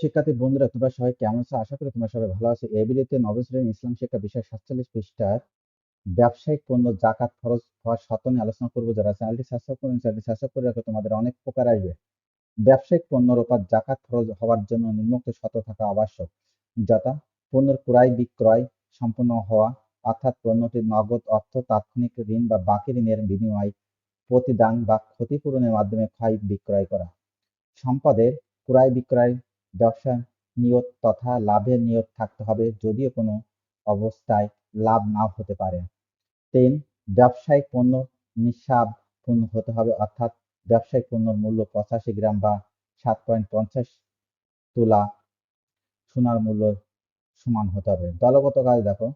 শিক্ষার্থী বন্ধুরা, তোমরা সবাই কেমন আছো? আশা করি তোমরা সবাই ভালো আছো। এই ভিডিওতে নবম শ্রেণির ইসলাম শিক্ষা বিষয় সাতচল্লিশ পৃষ্ঠার ব্যবসায়িক পণ্য জাকাত খরচ হওয়ার শর্ত নিয়ে আলোচনা করব যারা চ্যানেলটি সাবস্ক্রাইব করেন, চ্যানেলটি সাবস্ক্রাইব করে রাখো, তোমাদের অনেক উপকার আসবে। ব্যবসায়িক পণ্যের উপর জাকাত খরচ হওয়ার জন্য নিম্নোক্ত শর্ত থাকা আবশ্যক, যথা পণ্যের ক্রয় বিক্রয় সম্পূর্ণ হওয়া, অর্থাৎ পণ্যটির নগদ অর্থ, তাৎক্ষণিক ঋণ বা বাকি ঋণের বিনিময় প্রতিদান বা ক্ষতিপূরণের মাধ্যমে ক্রয় বিক্রয় করা। সম্পদের ক্রয় বিক্রয় ব্যবসা নিয়ত তথা লাভের নিয়ত থাকতে হবে, যদিও কোনো অবস্থায় লাভ নাও হতে পারে। তিন, ব্যবসায়িক পণ্য নিঃসাব পূর্ণ হতে হবে, অর্থাৎ ব্যবসায়িক পণ্যের মূল্য পঁচাশি গ্রাম বা সাত পয়েন্ট পঞ্চাশ তোলা সোনার মূল্য সমান হতে হবে। দলগত কাজ দেখো,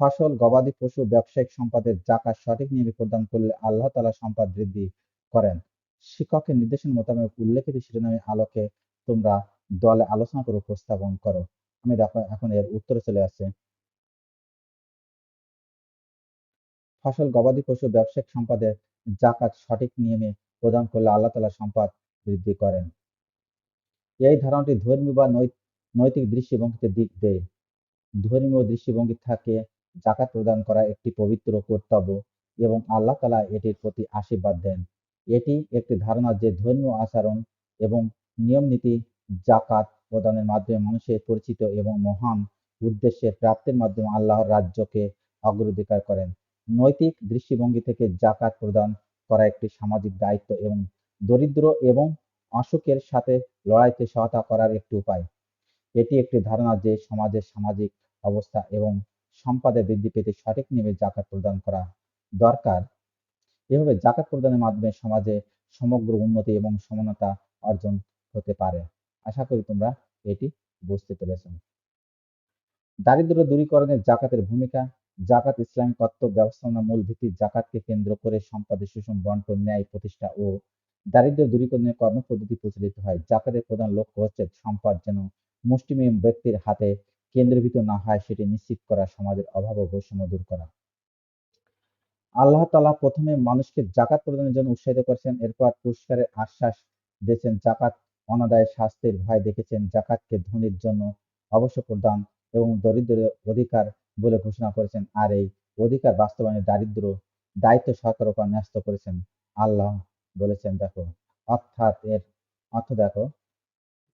ফসল, গবাদি পশু, ব্যবসায়িক সম্পদের জাকাত সঠিক নিয়মে প্রদান করলে আল্লাহ তালা সম্পদ বৃদ্ধি করেন। শিক্ষকের নির্দেশন মোতাবেক উল্লেখিত শিরোনামের আলোকে তোমরা দলে আলোচনা করে, উপস্থাপন করো। আমি দেখো এখন এর উত্তরে চলে আসছে। ফসল, গবাদি পশু, ব্যবসায়িক সম্পদের জাকাত সঠিক নিয়মে প্রদান করলে আল্লাহ তালা সম্পদ বৃদ্ধি করেন। এই ধারণাটি ধর্মীয় বা নৈতিক দৃষ্টিভঙ্গিতে দিক দেয়। ধর্মীয় দৃষ্টিভঙ্গি থাকে জাকাত প্রদান করা একটি পবিত্র কর্তব্য এবং আল্লাহ তালা এটির প্রতি আশীর্বাদ দেন। এটি একটি ধারণা যে ধর্মীয় আচরণ এবং নিয়ম নীতি জাকাত প্রদানের মাধ্যমে মানুষের পরিচিত এবং মহান উদ্দেশ্যের প্রাপ্তির মাধ্যমে আল্লাহর রাজ্যকে অগ্রাধিকার করেন। নৈতিক দৃষ্টিভঙ্গি থেকে জাকাত প্রদান করা একটি সামাজিক দায়িত্ব এবং দরিদ্র এবং অসুখের সাথে লড়াইতে সহায়তা করার একটি উপায়। এটি একটি ধারণা যে সমাজের সামাজিক অবস্থা এবং সম্পদের বৃদ্ধি পেতে সঠিক নিয়মে জাকাত প্রদান করা দরকার। এভাবে জাকাত প্রদানের মাধ্যমে সমাজে সমগ্র উন্নতি এবং সমানতা অর্জন হতে পারে। আশা করি তোমরা এটি বুঝতে পেরেছ। দারিদ্র দূরীকরণের জাকাতের ভূমিকা, জাকাত ইসলামিক অর্থ ব্যবস্থাপনা মূল ভিত্তি জাকাতকে কেন্দ্র করে সম্পদের সুষম বন্টন, ন্যায় প্রতিষ্ঠা ও দারিদ্র দূরীকরণের কর্মপদ্ধতি প্রচলিত হয়। জাকাতের প্রধান লক্ষ্য হচ্ছে সম্পদ যেন মুষ্টিমেয় ব্যক্তির হাতে কেন্দ্রীভূত না হয়, সেটি নিশ্চিত করা, সমাজের অভাব ও বৈষম্য দূর করা। আল্লাহ তালা প্রথমে মানুষকে জাকাত প্রদানের জন্য উৎসাহিত করেছেন, এরপর পুরস্কারের আশ্বাস দিয়েছেন। জাকাত অনাদায় শাস্তির ভয় দেখেছেন জাকাতকে ধনীর জন্য অবশ্য প্রদান এবং দরিদ্রের অধিকার বলে ঘোষণা করেছেন। আর এই অধিকার বাস্তবায়নের দারিদ্র দায়িত্ব সরকার ন্যস্ত করেছেন। আল্লাহ বলেছেন, দেখো, অর্থাৎ এর অর্থ দেখো,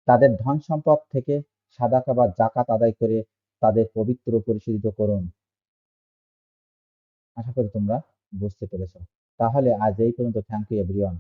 তাদের ধন সম্পদ থেকে সাদাকা বা জাকাত আদায় করে তাদের পবিত্র পরিশোধিত করুন। আশা করি তোমরা বুঝতে পেরেছ। তাহলে আজ এই পর্যন্ত। Thank you everyone